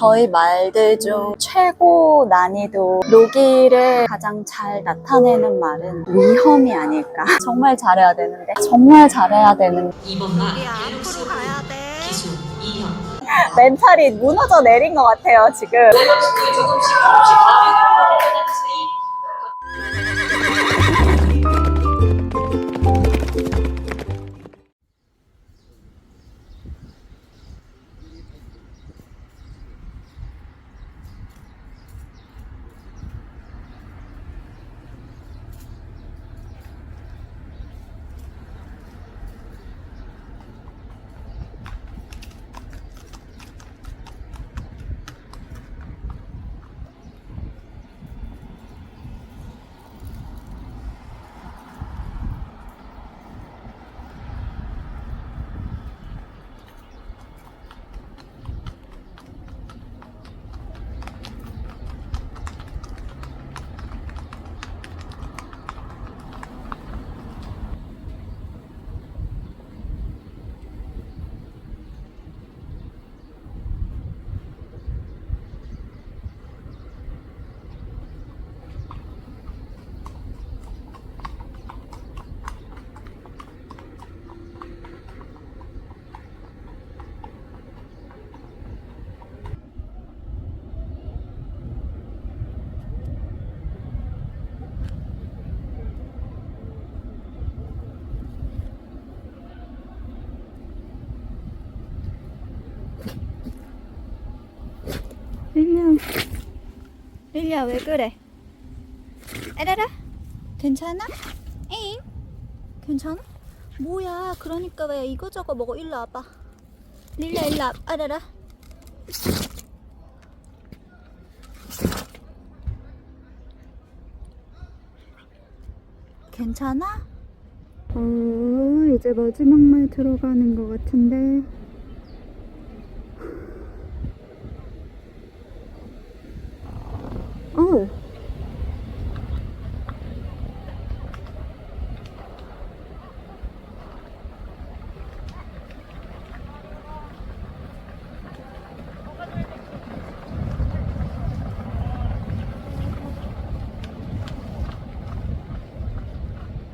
저희 말들 중 최고 난이도 로기를 가장 잘 나타내는 말은 위험이 아닐까. 정말 잘해야 되는데 정말 잘해야 되는 2번 날 우리 앞으로 가야 돼. 기수 2현 멘탈이 무너져 내린 것 같아요 지금. 조금씩 조금씩 가면으로 릴리야, 릴리야 왜 그래? 에라라, 괜찮아? 에잉? 괜찮아? 뭐야? 그러니까 왜 이거저거 먹어? 일로 와봐. 릴리야 일로 와. 에라라. 괜찮아? 어, 이제 마지막 말 들어가는 것 같은데. 어.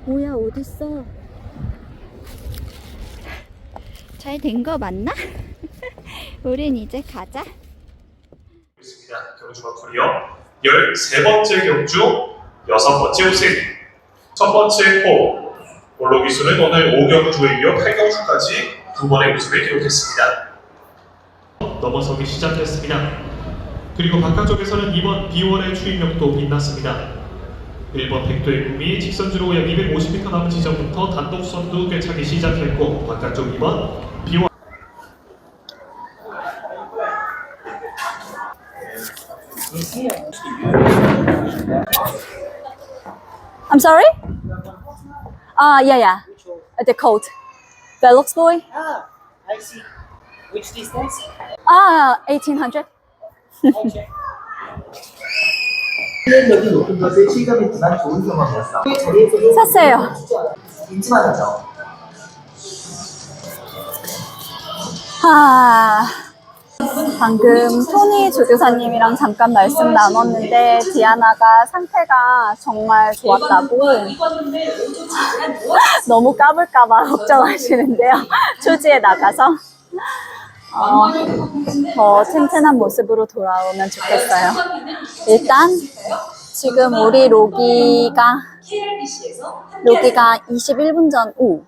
뭐야 어딨어? 잘 된 거 맞나? 우린 이제 가자. 있습니다. 경주가 커리어 13번째 경주, 여섯 번째 우승. 첫 번째 호, 원로 기수는 오늘 5경주에 이어 8경주까지 두 번의 우승을 기록했습니다. 넘어서기 시작했습니다. 그리고 바깥쪽에서는 2번 비월의 추임력도 빛났습니다. 1번 백도의 구미 직선주로 약 250m 남은 지점부터 단독 선두 꿰차기 시작했고 바깥쪽 2번 비월 I'm sorry? Uh, yeah, yeah. The coat. Velox boy. Ah, I see. Which distance? Ah, 1800. Okay. 실력이 높은 것을 실감했지만 좋은 경험이었어. 저리에서도 샀어요. 인지만하죠. 아, 방금 토니 조교사님이랑 잠깐 말씀 나눴는데 디아나가 상태가 정말 좋았다고 너무 까불까봐 걱정하시는데요. 초지에 나가서 어, 더 튼튼한 모습으로 돌아오면 좋겠어요. 일단 지금 우리 로기가 로기가 21분 전 오.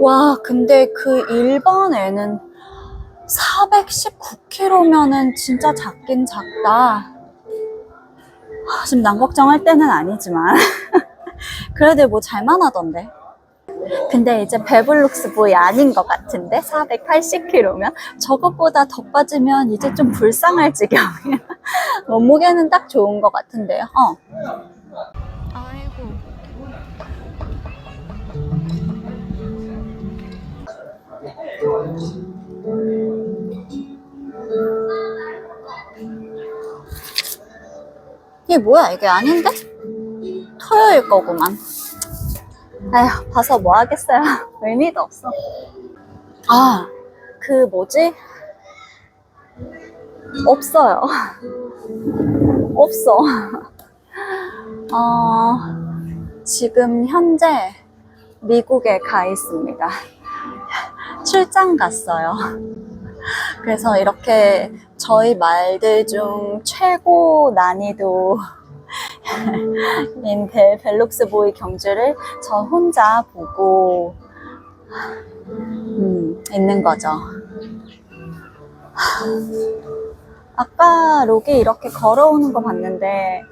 와, 근데 그 1번에는 419kg면은 진짜 작긴 작다. 아, 지금 난 걱정할 때는 아니지만. 그래도 뭐 잘만 하던데. 근데 이제 베블룩스 보이 아닌 것 같은데? 480kg면? 저것보다 더 빠지면 이제 좀 불쌍할 지경이야. 몸무게는 딱 좋은 것 같은데요. 어. 아이고. 이게 뭐야? 이게 아닌데? 토요일 거구만. 아휴, 봐서 뭐 하겠어요. 의미도 없어. 아, 그 뭐지? 없어요. 없어. 어, 지금 현재 미국에 가 있습니다. 출장 갔어요. 그래서 이렇게 저희 말들 중 최고 난이도 인 벨- 벨룩스 보이 경주를 저 혼자 보고 음, 있는 거죠. 아까 로기 이렇게 걸어오는 거 봤는데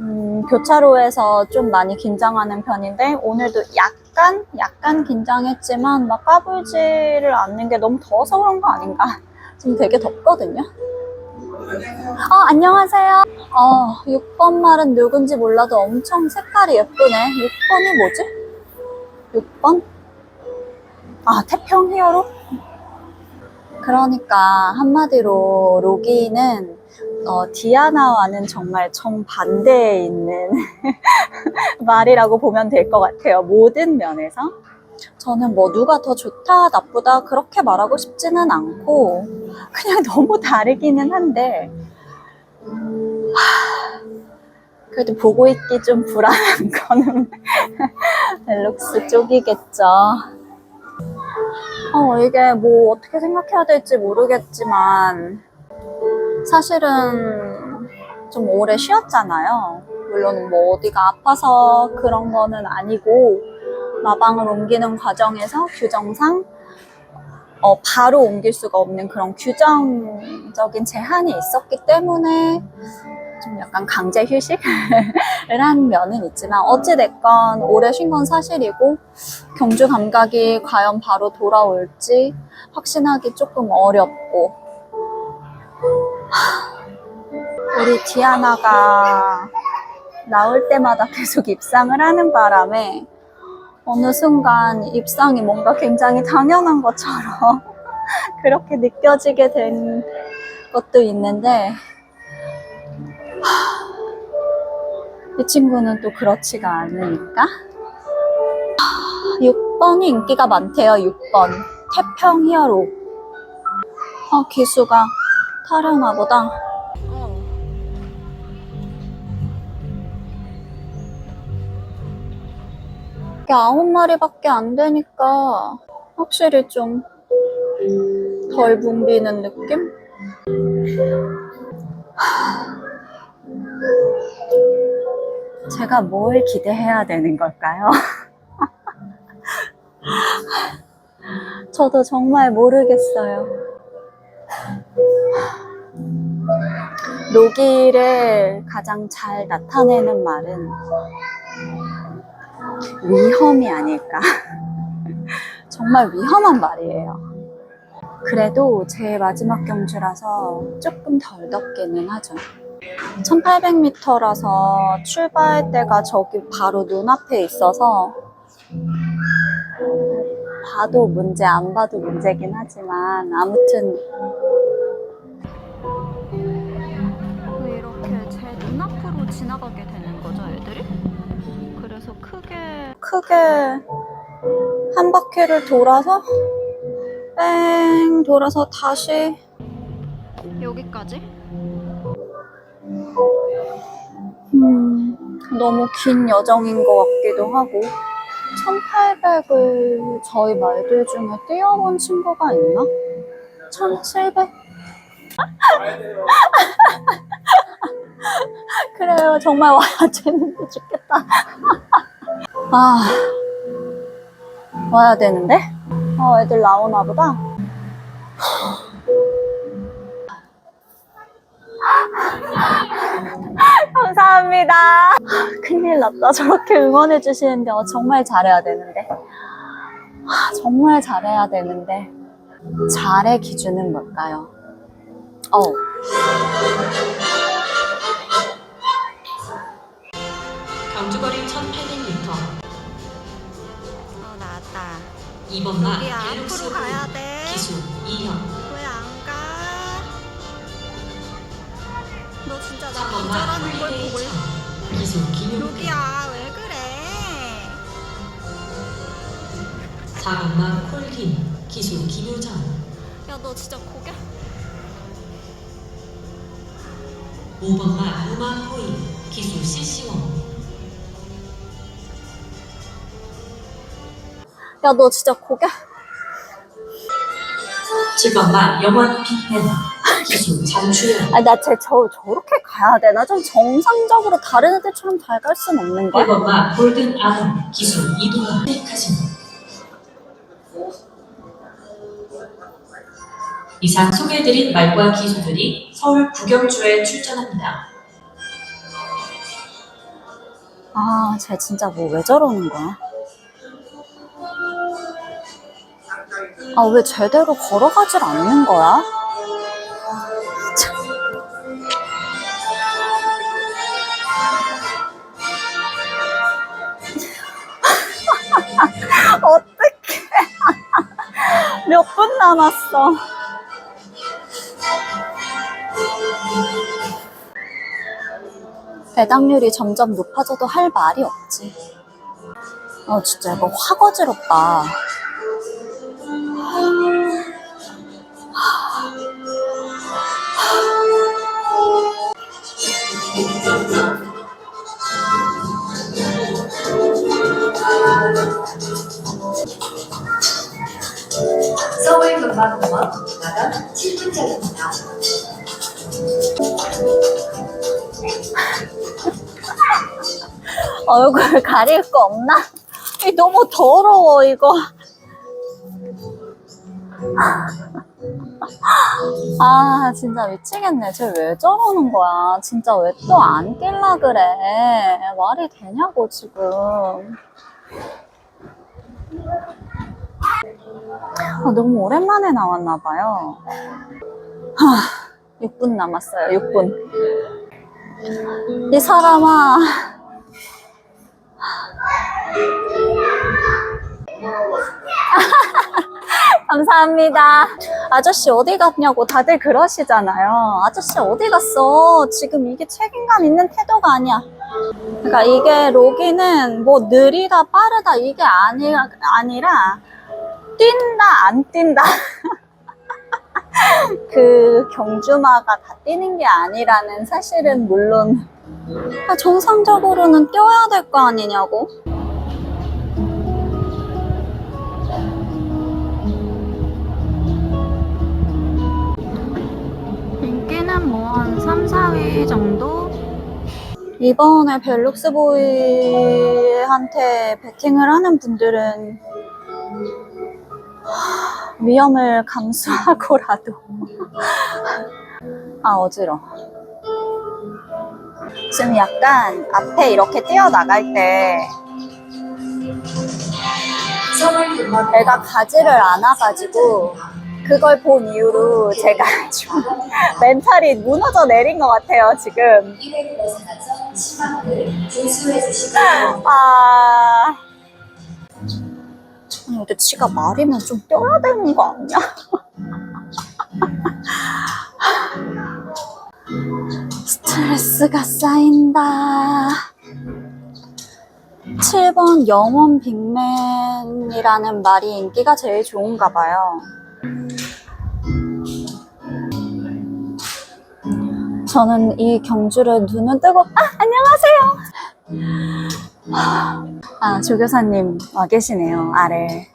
음, 교차로에서 좀 많이 긴장하는 편인데 오늘도 약간 약간 긴장했지만 막 까불지를 않는 게 너무 더워서 그런 거 아닌가? 지금 되게 덥거든요. 어, 안녕하세요. 어, 6번 말은 누군지 몰라도 엄청 색깔이 예쁘네. 6번이 뭐지? 6번? 아, 태평 히어로? 그러니까 한마디로 로기는 어, 디아나와는 정말 정반대에 있는 말이라고 보면 될 것 같아요. 모든 면에서. 저는 뭐 누가 더 좋다, 나쁘다 그렇게 말하고 싶지는 않고 그냥 너무 다르기는 한데 하, 그래도 보고 있기 좀 불안한 거는 벨룩스 쪽이겠죠. 어, 이게 뭐 어떻게 생각해야 될지 모르겠지만 사실은 좀 오래 쉬었잖아요. 물론 뭐 어디가 아파서 그런 거는 아니고 마방을 옮기는 과정에서 규정상 어, 바로 옮길 수가 없는 그런 규정적인 제한이 있었기 때문에 좀 약간 강제 휴식을 한 면은 있지만 어찌됐건 오래 쉰 건 사실이고 경주 감각이 과연 바로 돌아올지 확신하기 조금 어렵고 하, 우리 디아나가 나올 때마다 계속 입상을 하는 바람에 어느 순간 입상이 뭔가 굉장히 당연한 것처럼 그렇게 느껴지게 된 것도 있는데 하, 이 친구는 또 그렇지가 않으니까. 6번이 인기가 많대요 6번. 태평 히어로. 어 기수가 타려나 보다 이게 아홉 마리밖에 안 되니까 확실히 좀 덜 붐비는 느낌? 하, 제가 뭘 기대해야 되는 걸까요? 저도 정말 모르겠어요. 로기를 가장 잘 나타내는 말은 위험이 아닐까. 정말 위험한 말이에요. 그래도 제 마지막 경주라서 조금 덜 덥기는 하죠. 1800m라서 출발대가 저기 바로 눈앞에 있어서 봐도 문제, 안 봐도 문제긴 하지만 아무튼 지나가게 되는 거죠, 애들이? 그래서 크게 크게 한 바퀴를 돌아서 뺑 돌아서 다시 여기까지? 음, 너무 긴 여정인 것 같기도 하고 1800을 저희 말들 중에 뛰어본 친구가 있나? 1700? 그래요. 정말 와야 되는데 죽겠다. 아 와야 되는데? 어 애들 나오나 보다. 감사합니다. 큰일 났다. 저렇게 응원해 주시는데 어, 정말 잘해야 되는데. 아, 정말 잘해야 되는데. 잘의 기준은 뭘까요? 어 경주거리 1800m. 어 나왔다. 2번 마 여기 앞으로 가야 돼. 기수 2형. 왜안 가? 너 진짜 나 3번 마 기절하는 걸 홀리데이 보고 천 기수 김효 로기야 왜 그래 4번 마 콜김 기수 김효정 야 너 진짜 고개 5번 마 우마호이 기수 CC원 야, 너 진짜 고개. 7번마 영원 빅벤 기수 장주연 아니, 나쟤 저, 저렇게 가야 되나? 좀 정상적으로 다른 애들처럼 잘 갈 순 없는 거야? 8번마 골든 아몬 기수 이동환 페이카신 이상 소개해드린 말과 기수들이 서울 구경주에 출전합니다. 아, 쟤 진짜 뭐 왜 저러는 거야? 아, 왜 제대로 걸어가질 않는 거야? 참. 어떡해. 몇 분 남았어. 배당률이 점점 높아져도 할 말이 없지. 어, 진짜 이거 확 어지럽다. 서울문화공원 나간 7분짜리입니다. 얼굴 가릴 거 없나? 이 너무 더러워, 이거. 아, 진짜 미치겠네. 쟤 왜 저러는 거야? 진짜 왜 또 안 낄라 그래? 말이 되냐고, 지금. 아, 너무 오랜만에 나왔나봐요. 하, 6분 남았어요, 6분. 이 사람아. 감사합니다. 아저씨 어디 갔냐고 다들 그러시잖아요. 아저씨 어디 갔어? 지금 이게 책임감 있는 태도가 아니야. 그러니까 이게 로기는 뭐 느리다 빠르다 이게 아니, 아니라 뛴다 안 뛴다. 그 경주마가 다 뛰는 게 아니라는 사실은 물론 아, 정상적으로는 뛰어야 될 거 아니냐고. 인기는 뭐 한 3, 4위 정도? 이번에 벨룩스보이한테 베팅을 하는 분들은 하, 위험을 감수하고라도. 아 어지러 지금 약간 앞에 이렇게 뛰어나갈 때 애가 가지를 않아가지고 그걸 본 이후로 제가 좀 멘탈이 무너져 내린 것 같아요 지금. 1회를 벗어나서 시간을 조수해주시고. 아 근데 지가 말이면 좀 껴야 되는 거 아니야? 스트레스가 쌓인다. 7번 영원 빅맨이라는 말이 인기가 제일 좋은가 봐요. 저는 이 경주를 눈을 뜨고 아 안녕하세요 아 조교사님 와 계시네요 아래.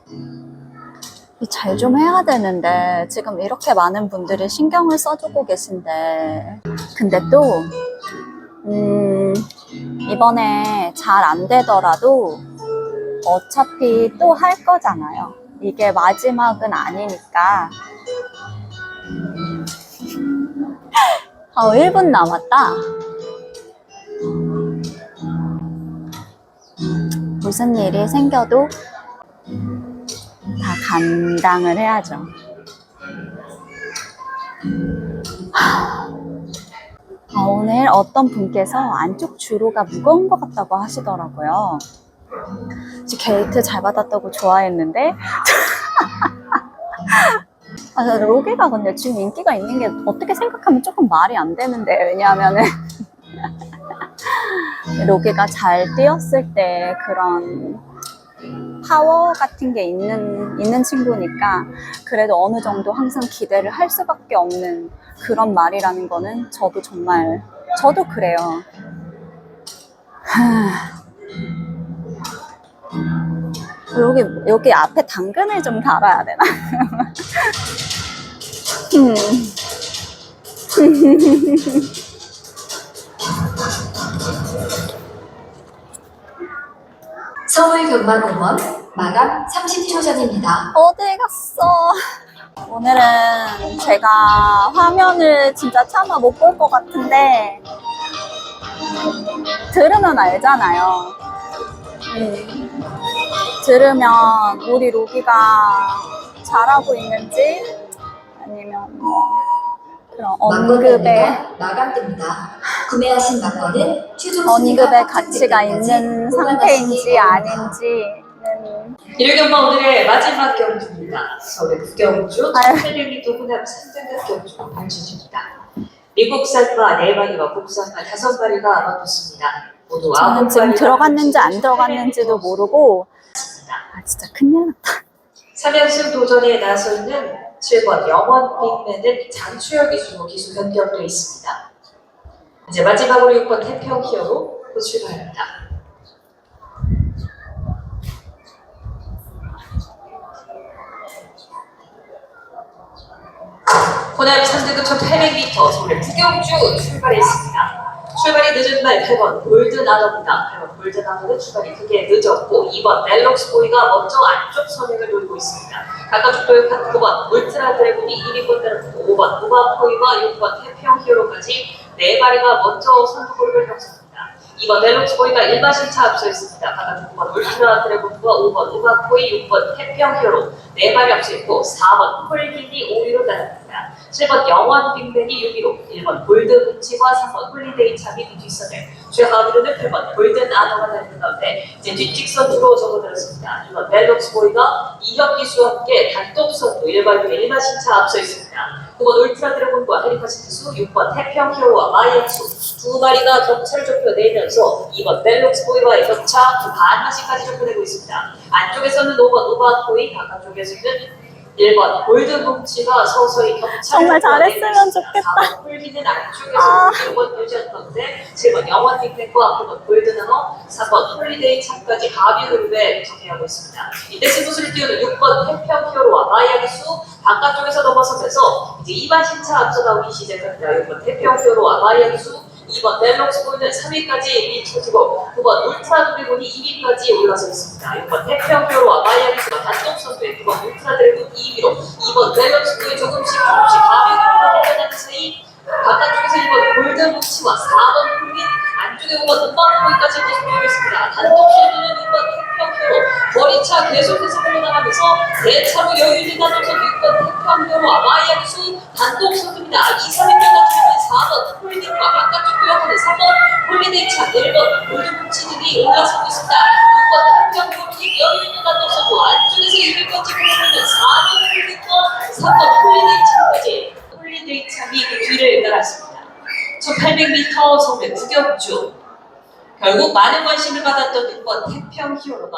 잘 좀 해야 되는데 지금 이렇게 많은 분들이 신경을 써주고 계신데. 근데 또 음, 이번에 잘 안 되더라도 어차피 또 할 거잖아요. 이게 마지막은 아니니까. 아, 1분 남았다. 무슨 일이 생겨도 다 감당을 해야죠. 하, 아, 오늘 어떤 분께서 안쪽 주로가 무거운 것 같다고 하시더라고요. 지금 게이트 잘 받았다고 좋아했는데 아, 나 로기가 근데 지금 인기가 있는 게 어떻게 생각하면 조금 말이 안 되는데 왜냐하면은 로기가 잘 뛰었을 때 그런 파워 같은 게 있는 있는 친구니까 그래도 어느 정도 항상 기대를 할 수밖에 없는 그런 말이라는 거는 저도 정말 저도 그래요. 하... 여기 여기 앞에 당근을 좀 달아야 되나? 음. 서울 경마공원 마감 30초 전입니다. 어디 갔어? 오늘은 제가 화면을 진짜 차마 못 볼 것 같은데 들으면 알잖아요. 음. 들으면 우리 로기가 잘하고 있는지 아니면 뭐 그런 언급에 막걸리가 마감 됩니다. 구매하신 막걸리는 최종 언급에 가치가 있는 상태인지 아닌지는 일요경마 오늘의 마지막 경주입니다. 서울의 국경주 아유. 1800m 호남 3등급 경주 발주입니다. 미국 산과 4마리와 국산과 5마리가 맞붙습니다. 모두 저는 지금 9마리가 들어갔는지 안 들어갔는지도 모르고 아 진짜 큰일 났다. 3연승 도전에 나서 있는 7번 영원 빅맨은 장추혁 기수로 기수 변경되어 있습니다. 이제 마지막으로 6번 태평 히어로 출발합니다. 호남 3등급 1800m 서울의 구경주 출발했습니다. 출발이 늦은 날 8번 골드나더입니다. 8번 골드나더는 출발이 크게 늦었고 2번 넬록스 보이가 먼저 안쪽 선행을 노리고 있습니다. 가까쪽 도역한 9번 울트라 드래곤이 1위권 따르고 5번 우바코이와 6번 태평 히어로까지 4마리가 먼저 선두골을 형성합니다. 2번 넬록스 보이가 1마신차 앞서 있습니다. 가까쪽 9번 울트라 드래곤과 5번 우바코이, 6번 태평 히어로 4마리 앞서 있고 4번 폴긴이 5위로 따릅니다. 7번 영원 빅맨이 6위로 1번 골드 뭉치와 3번 홀리데이 그 뒷선을 최하위로는 8번 골든 아너가 달리는 가운데 이제 뒷직선으로 접어들었습니다. 2번 멜록스 보이가 이혁 기수와 함께 단독 선두 1번 1마 신차 앞서 있습니다. 9번 울트라 드래곤과 헤리카스 기수 6번 태평 히어로와 마이애츠 두 마리가 격차를 좁혀내면서 2번 멜록스 보이와의 격차 반마시까지 좁혀내고 있습니다. 안쪽에서는 5번 우바코이 바깥쪽에서는 1번 골드뭉치가 서서히 격차를 정말 잘했으면. 좋겠다. 4번 폴기는 안쪽에서 아. 6번 유지한 가운데 7번 영원 빅맥과 9번 골드너너 4번 홀리데이 참까지 가비 그룹에 적용하고 있습니다. 이때 승부수를 띄우는 6번 태평 히어로와 마이아기수 바깥쪽에서 넘어서면서 이제 2반 신차 앞서 나오기 시작합니다. 6번 태평 히어로와 마이아기수 2번 델록스 보이는 3위까지 밀쳐주고 9번 울트라 드래곤이 2위까지 올라서 있습니다. 6번 태평교와 마이애리스가 단독 선두에 9번 울트라 드래곤 2위로 2번 델록스 보이 조금씩 조금씩 가면으로 해당하는 사이 바깥쪽에서 2번 골든복치와 4번 풀린 안쪽에 5번 음방포이까지 모습 보이고 있습니다. 단독 선두는 6번 태평교로 머리차 계속해서 흘러나가면서 대차로 여유있는 단독 선두 6번 태평교와 마이애리스 단독 선두입니다. 2, 3위권 같은 결국 많은 관심을 받았던 6번 태평 히어로가